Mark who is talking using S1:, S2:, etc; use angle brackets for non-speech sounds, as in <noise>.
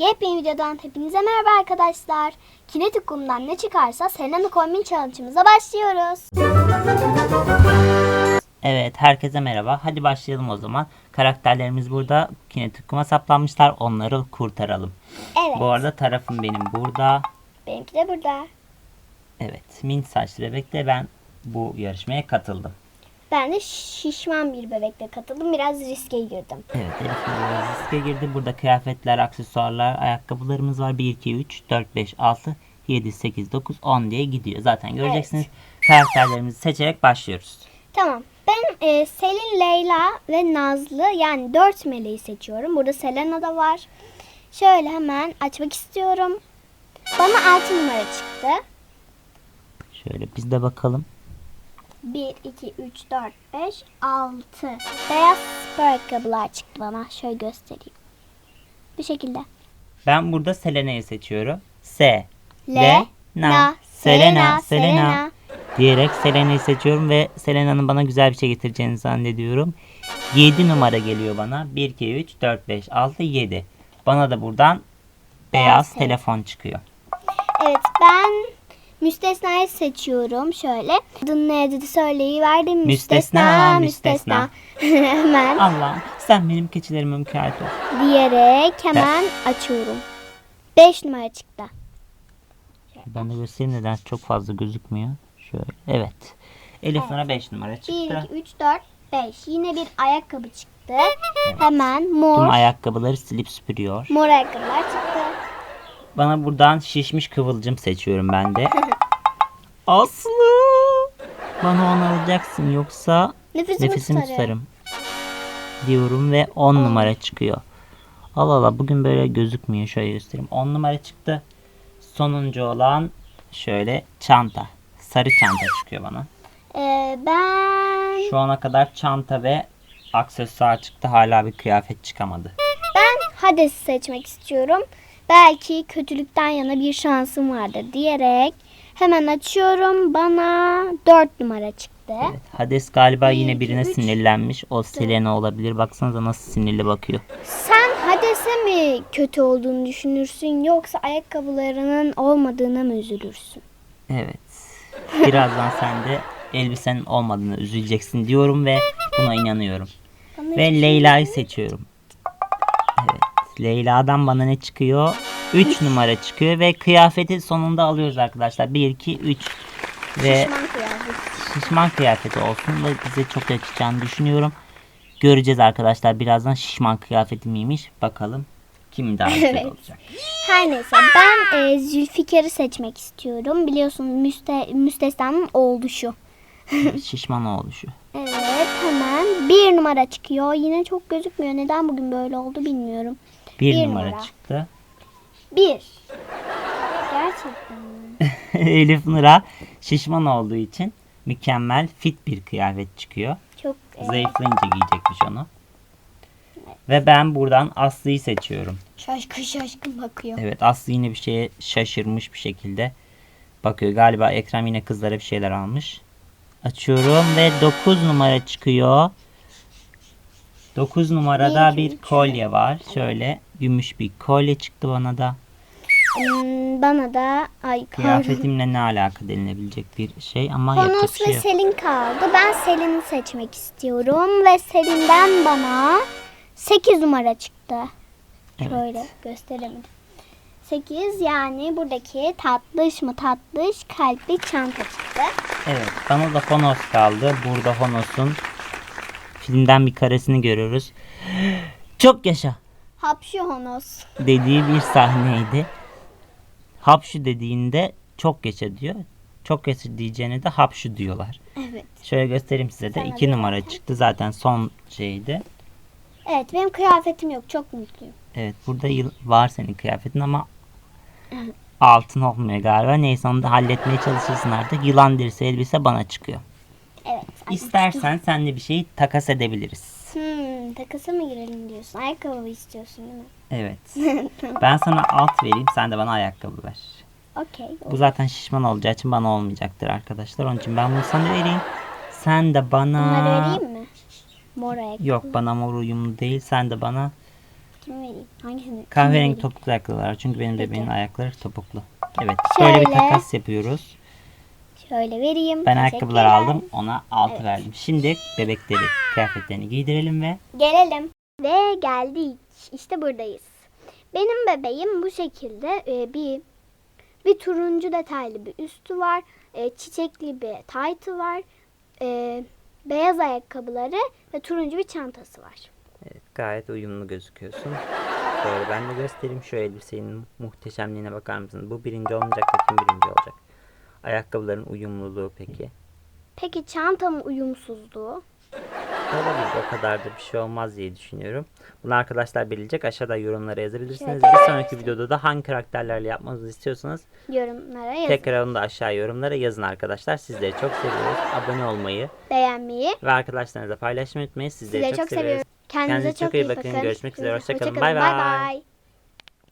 S1: Yepyeni videodan hepinize merhaba arkadaşlar. Kinetik kumdan ne çıkarsa Selena Kombin Challenge'ımıza başlıyoruz.
S2: Evet, herkese merhaba. Hadi başlayalım o zaman. Karakterlerimiz burada. Kinetik kuma saplanmışlar. Onları kurtaralım.
S1: Evet.
S2: Bu arada tarafım benim burada.
S1: Benimki de burada.
S2: Evet, mint saçlı bebekle ben bu yarışmaya katıldım.
S1: Ben de şişman bir bebekle katıldım. Biraz riske girdim.
S2: Evet, biraz riske girdi. Burada kıyafetler, aksesuarlar, ayakkabılarımız var. 1, 2, 3, 4, 5, 6, 7, 8, 9, 10 diye gidiyor. Zaten göreceksiniz. Karakterlerimizi seçerek başlıyoruz.
S1: Tamam. Ben e, Selin, Leyla ve Nazlı yani dört meleği seçiyorum. Burada Selena da var. Şöyle hemen açmak istiyorum. Bana altı numara çıktı.
S2: Şöyle biz de bakalım.
S1: 1, 2, 3, 4, 5, 6. Beyaz spor ayakkabılar çıktı bana. Şöyle göstereyim. Bu şekilde.
S2: Ben burada Selena'yı seçiyorum. S,
S1: Le,
S2: Na, Selena, Selena diyerek Selena'yı seçiyorum ve Selena'nın bana güzel bir şey getireceğini zannediyorum. 7 numara geliyor bana. 1, 2, 3, 4, 5, 6, 7. Bana da buradan beyaz
S1: Beyaz
S2: telefon çıkıyor.
S1: Evet ben müstesnayı seçiyorum. Şöyle. Adını ne dedi söyleyiverdim.
S2: Müstesna,
S1: müstesna. <laughs> hemen
S2: Allah sen benim keçilerime mukayyet ol.
S1: diyerek hemen açıyorum. 5 numara çıktı.
S2: Ben de göstereyim neden çok fazla gözükmüyor. Şöyle evet. Elif Nur'a 5 numara
S1: 1,
S2: çıktı.
S1: 2, 3, 4, 5. Yine bir ayakkabı çıktı. <laughs> Hemen mor,
S2: Tüm ayakkabıları silip süpürüyor.
S1: mor ayakkabılar çıktı.
S2: Bana buradan şişmiş kıvılcım seçiyorum ben de. <laughs> Aslı. Bana onu alacaksın yoksa
S1: Nefesimi,
S2: nefesimi
S1: tutarım.
S2: tutarım. Diyorum ve 10 numara çıkıyor. Allah Allah bugün böyle gözükmüyor. Şöyle göstereyim. 10 numara çıktı. Sonuncu olan şöyle çanta. Sarı çanta çıkıyor bana.
S1: Ee, ben
S2: Şu ana kadar çanta ve aksesuar çıktı. Hala bir kıyafet çıkamadı.
S1: ben Hades'i seçmek istiyorum. Belki kötülükten yana bir şansım vardır diyerek hemen açıyorum. Bana 4 numara çıktı.
S2: Evet, Hades galiba yine
S1: iki,
S2: birine
S1: üç,
S2: sinirlenmiş. O Selena olabilir. Baksanıza nasıl sinirli bakıyor.
S1: Sen Hades'e mi kötü olduğunu düşünürsün yoksa ayakkabılarının olmadığına mı üzülürsün?
S2: Evet. Birazdan sen de elbisenin olmadığını üzüleceksin diyorum ve buna inanıyorum.
S1: Bana
S2: Ve Leyla'yı seçiyorum. Leyla'dan bana ne çıkıyor? 3 numara çıkıyor ve kıyafeti sonunda alıyoruz arkadaşlar. 1 2 3 ve
S1: Şişman kıyafet.
S2: şişman kıyafeti olsun ve bize çok yakışacağını düşünüyorum. Göreceğiz arkadaşlar birazdan şişman kıyafeti miymiş. Bakalım kim daha güzel
S1: Evet.
S2: olacak.
S1: Her neyse ben e, Zülfikar'ı seçmek istiyorum. Biliyorsun müste, müstesnanın oğlu şu.
S2: Şişman oluşu.
S1: Evet hemen bir numara çıkıyor. Yine çok gözükmüyor. Neden bugün böyle oldu bilmiyorum.
S2: 1
S1: Bir
S2: numara
S1: numara.
S2: çıktı.
S1: Bir. Gerçekten mi? <laughs>
S2: Elif Nur'a şişman olduğu için mükemmel fit bir kıyafet çıkıyor.
S1: Çok e,
S2: Zayıflayınca giyecekmiş onu. Ve ben buradan Aslı'yı seçiyorum.
S1: şaşkın şaşkın bakıyor.
S2: Evet Aslı yine bir şeye şaşırmış bir şekilde bakıyor. Galiba Ekrem yine kızlara bir şeyler almış. Açıyorum ve 9 numara çıkıyor. 9 numarada
S1: Bir,
S2: bir kolye var. Şöyle gümüş bir kolye çıktı bana da.
S1: Hmm, bana da ay.
S2: Kıyafetimle ne alaka denilebilecek bir şey ama yapacak bir
S1: Honos
S2: şey
S1: ve
S2: yok.
S1: Selin kaldı. Ben Selin'i seçmek istiyorum ve Selin'den bana 8 numara çıktı.
S2: Evet.
S1: Şöyle gösteremedim. 8 yani buradaki tatlış mı tatlış kalpli çanta çıktı.
S2: Evet bana da Honos kaldı. Burada Honos'un filmden bir karesini görüyoruz. <gasps> Çok yaşa
S1: Hapşu Honos.
S2: dediği bir sahneydi. Hapşu dediğinde çok yaşa diyor. Çok yaşa diyeceğine de hapşu diyorlar.
S1: Evet.
S2: Şöyle göstereyim size de.
S1: Sana
S2: 2
S1: da
S2: numara çıktı zaten son şeydi.
S1: Evet benim kıyafetim yok. Çok mutluyum.
S2: Evet burada yıl- var senin kıyafetin ama altın olmuyor galiba. Neyse onu da halletmeye çalışırsın artık. Yılan derisi elbise bana çıkıyor.
S1: Evet.
S2: İstersen sen de bir şeyi takas edebiliriz.
S1: Hmm, takasa mı girelim diyorsun? Ayakkabı istiyorsun değil mi?
S2: Evet. <laughs> Ben sana alt vereyim sen de bana ayakkabı ver.
S1: Okey.
S2: Bu zaten şişman olacağı için bana olmayacaktır arkadaşlar. Onun için ben bunu sana vereyim. Sen de bana...
S1: Bunları vereyim mi? Mor ayakkabı.
S2: Yok bana mor uyumlu değil. Sen de bana
S1: Kimi vereyim? Hangisini?
S2: Kahverengi
S1: vereyim?
S2: topuklu ayakkabılar çünkü benim
S1: Peki.
S2: bebeğin ayakları topuklu. Evet. Böyle bir
S1: Şöyle.
S2: takas yapıyoruz.
S1: Şöyle vereyim.
S2: Ben ayakkabılar aldım. Ona 6
S1: Evet.
S2: verdim. Şimdi bebekleri kıyafetlerini giydirelim ve
S1: Gelelim. Ve geldik. İşte buradayız. Benim bebeğim bu şekilde e, bir bir turuncu detaylı bir üstü var. e, çiçekli bir taytı var. e, beyaz ayakkabıları ve turuncu bir çantası var.
S2: Evet, gayet uyumlu gözüküyorsun. Böyle ben de göstereyim şu elbisenin muhteşemliğine bakar mısın? Bu birinci olmayacak da kim birinci olacak? Ayakkabıların uyumluluğu peki?
S1: Peki çantamın uyumsuzluğu?
S2: Olabilir o kadar da bir şey olmaz diye düşünüyorum. Bunu arkadaşlar belirleyecek. Aşağıda yorumlara yazabilirsiniz.
S1: Şöyle.
S2: Bir sonraki videoda da hangi karakterlerle yapmanızı istiyorsanız
S1: Yorumlara yazın.
S2: tekrar onu da aşağı yorumlara yazın arkadaşlar. Sizleri çok seviyoruz. Abone olmayı
S1: Beğenmeyi.
S2: ve arklarınızla paylaşmayı unutmayın. Sizleri
S1: Sizleri
S2: çok,
S1: çok
S2: seviyoruz.
S1: seviyorum. Kendinize, çok iyi bakın.
S2: Görüşmek üzere. Hoşçakalın.
S1: Hoşça
S2: bay.
S1: bay.